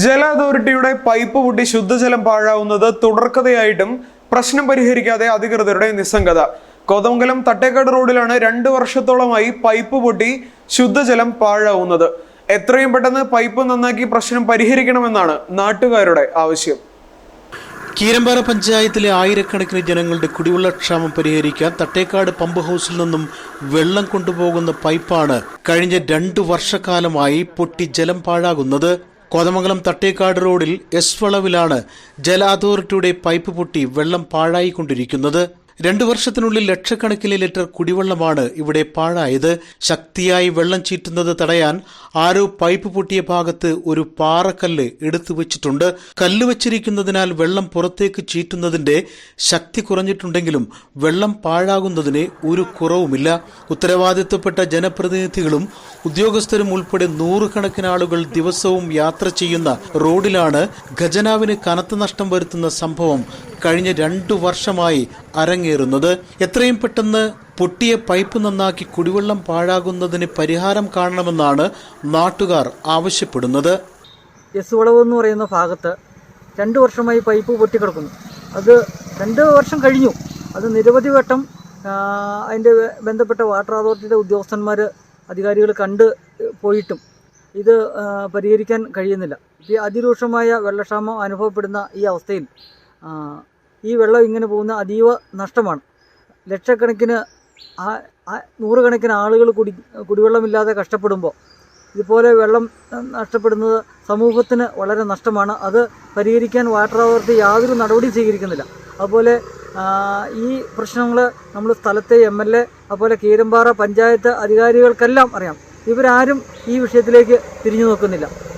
ജല അതോറിറ്റിയുടെ പൈപ്പ് പൊട്ടി ശുദ്ധജലം പാഴാവുന്നത് തുടർക്കഥയായിട്ടും പ്രശ്നം പരിഹരിക്കാതെ അധികൃതരുടെ നിസ്സംഗത. കോതമംഗലം തട്ടേക്കാട് റോഡിലാണ് രണ്ട് വർഷത്തോളമായി പൈപ്പ് പൊട്ടി ശുദ്ധജലം പാഴാവുന്നത്. എത്രയും പെട്ടെന്ന് പൈപ്പ് നന്നാക്കി പ്രശ്നം പരിഹരിക്കണമെന്നാണ് നാട്ടുകാരുടെ ആവശ്യം. കീരമ്പാറ പഞ്ചായത്തിലെ ആയിരക്കണക്കിന് ജനങ്ങളുടെ കുടിവെള്ളക്ഷാമം പരിഹരിക്കാൻ തട്ടേക്കാട് പമ്പ് ഹൗസിൽ നിന്നും വെള്ളം കൊണ്ടുപോകുന്ന പൈപ്പാണ് കഴിഞ്ഞ രണ്ടു വർഷക്കാലമായി പൊട്ടി ജലം പാഴാകുന്നത്. കോതമംഗലം തട്ടേക്കാട് റോഡിൽ എസ് വളവിലാണ് ജല അതോറിറ്റിയുടെ പൈപ്പ് പൊട്ടി വെള്ളം പാഴായിക്കൊണ്ടിരിക്കുന്നത്. രണ്ടു വർഷത്തിനുള്ളിൽ ലക്ഷക്കണക്കിന് ലിറ്റർ കുടിവെള്ളമാണ് ഇവിടെ പാഴായത്. ശക്തിയായി വെള്ളം ചീറ്റുന്നത് തടയാൻ ആരോ പൈപ്പ് പൊട്ടിയ ഭാഗത്ത് ഒരു പാറക്കല്ല് എടുത്തു വെച്ചിട്ടുണ്ട്. കല്ല് വച്ചിരിക്കുന്നതിനാൽ വെള്ളം പുറത്തേക്ക് ചീറ്റുന്നതിന്റെ ശക്തി കുറഞ്ഞിട്ടുണ്ടെങ്കിലും വെള്ളം പാഴാകുന്നതിന് ഒരു കുറവുമില്ല. ഉത്തരവാദിത്വപ്പെട്ട ജനപ്രതിനിധികളും ഉദ്യോഗസ്ഥരും ഉൾപ്പെടെ നൂറുകണക്കിന് ആളുകൾ ദിവസവും യാത്ര ചെയ്യുന്ന റോഡിലാണ് ഖജനാവിന് കനത്ത നഷ്ടം വരുത്തുന്ന സംഭവം കഴിഞ്ഞ രണ്ടു വർഷമായി അരങ്ങേറുന്നത്. എത്രയും പെട്ടെന്ന് പൊട്ടിയ പൈപ്പ് നന്നാക്കി കുടിവെള്ളം പാഴാകുന്നതിന് പരിഹാരം കാണണമെന്നാണ് നാട്ടുകാർ ആവശ്യപ്പെടുന്നത്. എസ് വളവ് എന്ന് പറയുന്ന ഭാഗത്ത് രണ്ട് വർഷമായി പൈപ്പ് പൊട്ടിക്കിടക്കുന്നു. അത് രണ്ട് വർഷം കഴിഞ്ഞു. അത് നിരവധി വട്ടം അതിന്റെ ബന്ധപ്പെട്ട വാട്ടർ അതോറിറ്റിയുടെ ഉദ്യോഗസ്ഥന്മാർ അധികാരികൾ കണ്ട് പോയിട്ടും ഇത് പരിഹരിക്കാൻ കഴിയുന്നില്ല. ഈ അതിരൂക്ഷമായ വെള്ളക്ഷാമം അനുഭവപ്പെടുന്ന ഈ അവസ്ഥയിൽ ഈ വെള്ളം ഇങ്ങനെ പോകുന്ന അതീവ നഷ്ടമാണ്. ലക്ഷക്കണക്കിന് നൂറുകണക്കിന് ആളുകൾ കുടി കുടിവെള്ളമില്ലാതെ കഷ്ടപ്പെടുമ്പോൾ ഇതുപോലെ വെള്ളം നഷ്ടപ്പെടുന്നത് സമൂഹത്തിന് വളരെ നഷ്ടമാണ്. അത് പരിഹരിക്കാൻ വാട്ടർ അതോറിറ്റി യാതൊരു നടപടിയും സ്വീകരിക്കുന്നില്ല. അതുപോലെ ഈ പ്രശ്നങ്ങൾ നമ്മൾ സ്ഥലത്തെ എം എൽ എ അതുപോലെ കീരമ്പാറ പഞ്ചായത്ത് അധികാരികൾക്കെല്ലാം അറിയാം. ഇവരാരും ഈ വിഷയത്തിലേക്ക് തിരിഞ്ഞു നോക്കുന്നില്ല.